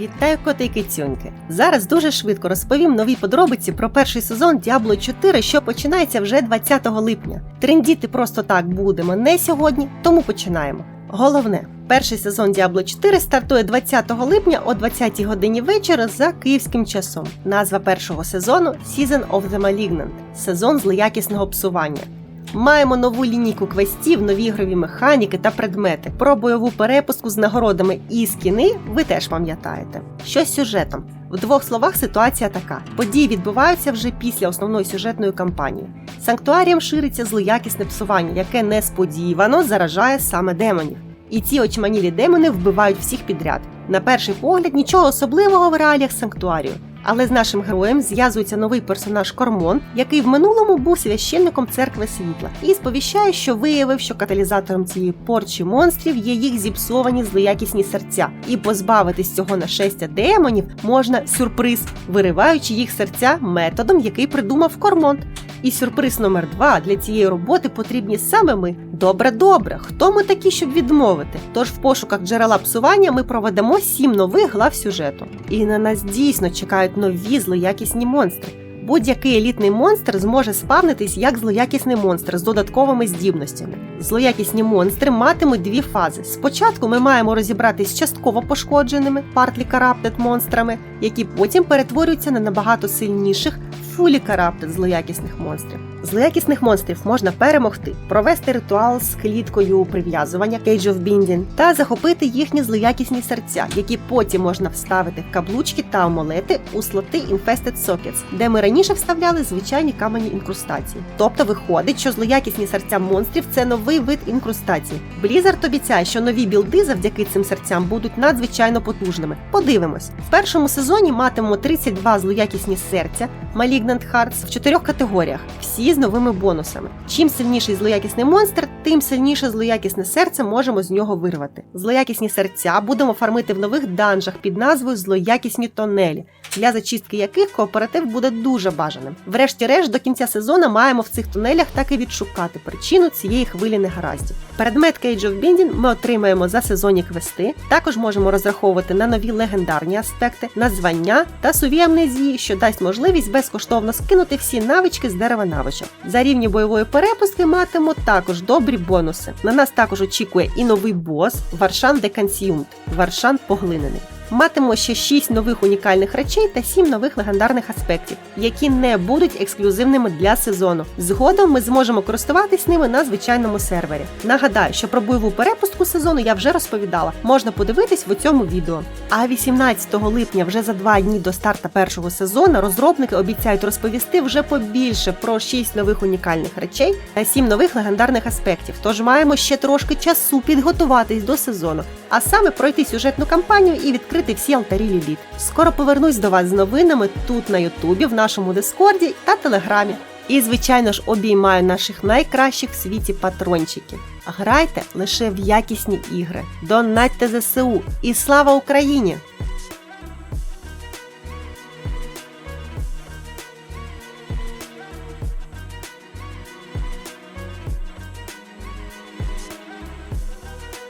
Вітаю коти і кицюньки! Зараз дуже швидко розповім нові подробиці про перший сезон Diablo 4, що починається вже 20 липня. Трендіти просто так будемо не сьогодні, тому починаємо. Головне, перший сезон Diablo 4 стартує 20 липня о 20 годині вечора за київським часом. Назва першого сезону Season of the Malignant сезон злоякісного псування. Маємо нову лінійку квестів, нові ігрові механіки та предмети. Про бойову перепуску з нагородами і скіни ви теж пам'ятаєте. Що з сюжетом? В двох словах ситуація така: події відбуваються вже після основної сюжетної кампанії. Санктуарієм шириться злоякісне псування, яке несподівано заражає саме демонів. І ці очманілі демони вбивають всіх підряд. На перший погляд, нічого особливого в реаліях санктуарію. Але з нашим героєм зв'язується новий персонаж Кормон, який в минулому був священником церкви світла, і сповіщає, що виявив, що каталізатором цієї порчі монстрів є їх зіпсовані злоякісні серця, і позбавитись цього нашестя демонів можна сюрприз, вириваючи їх серця методом, який придумав Кормонт. І сюрприз номер два для цієї роботи потрібні саме ми. Добре, добре. Хто ми такі, щоб відмовити? Тож в пошуках джерела псування ми проведемо сім нових глав сюжету. І на нас дійсно чекають нові злоякісні монстри. Будь-який елітний монстр зможе спавнитись як злоякісний монстр з додатковими здібностями. Злоякісні монстри матимуть дві фази. Спочатку ми маємо розібратись з частково пошкодженими corrupted монстрами, які потім перетворюються на набагато сильніших фулі караптед злоякісних монстрів. Злоякісних монстрів можна перемогти, провести ритуал з кліткою прив'язування Cage of Binding та захопити їхні злоякісні серця, які потім можна вставити в каблучки та амулети у слоти Infested Sockets, де ми раніше вставляли звичайні камені інкрустації. Тобто виходить, що злоякісні серця монстрів це новий вид інкрустації. Blizzard обіцяє, що нові білди завдяки цим серцям будуть надзвичайно потужними. Подивимось, в першому сезоні матимемо 32 злоякісні серця Malignant Hearts в чотирьох категоріях. Всі з новими бонусами. Чим сильніший злоякісний монстр, тим сильніше злоякісне серце можемо з нього вирвати. Злоякісні серця будемо фармити в нових данжах під назвою Злоякісні тонелі, для зачистки яких кооператив буде дуже бажаним. Врешті-решт, до кінця сезону маємо в цих тунелях так і відшукати причину цієї хвилі негараздів. Предмет Cage of Binding ми отримаємо за сезонні квести. Також можемо розраховувати на нові легендарні аспекти, на звання та суві амнезії, що дасть можливість безкоштовно скинути всі навички з дерева навичок. За рівні бойової перепустки матиму також добрі бонуси. На нас також очікує і новий бос Варшан де – Варшан поглинений. Матимемо ще 6 нових унікальних речей та 7 нових легендарних аспектів, які не будуть ексклюзивними для сезону. Згодом ми зможемо користуватись ними на звичайному сервері. Нагадаю, що про бойову перепустку сезону я вже розповідала, можна подивитись в цьому відео. А 18 липня, вже за два дні до старта першого сезону, розробники обіцяють розповісти вже побільше про 6 нових унікальних речей та 7 нових легендарних аспектів. Тож маємо ще трошки часу підготуватись до сезону, а саме пройти сюжетну кампанію і відкрити всі алтарі Ліліт. Скоро повернусь до вас з новинами тут на Ютубі, в нашому Дискорді та Телеграмі. І, звичайно ж, обіймаю наших найкращих в світі патрончиків. Грайте лише в якісні ігри. Донатьте ЗСУ і слава Україні!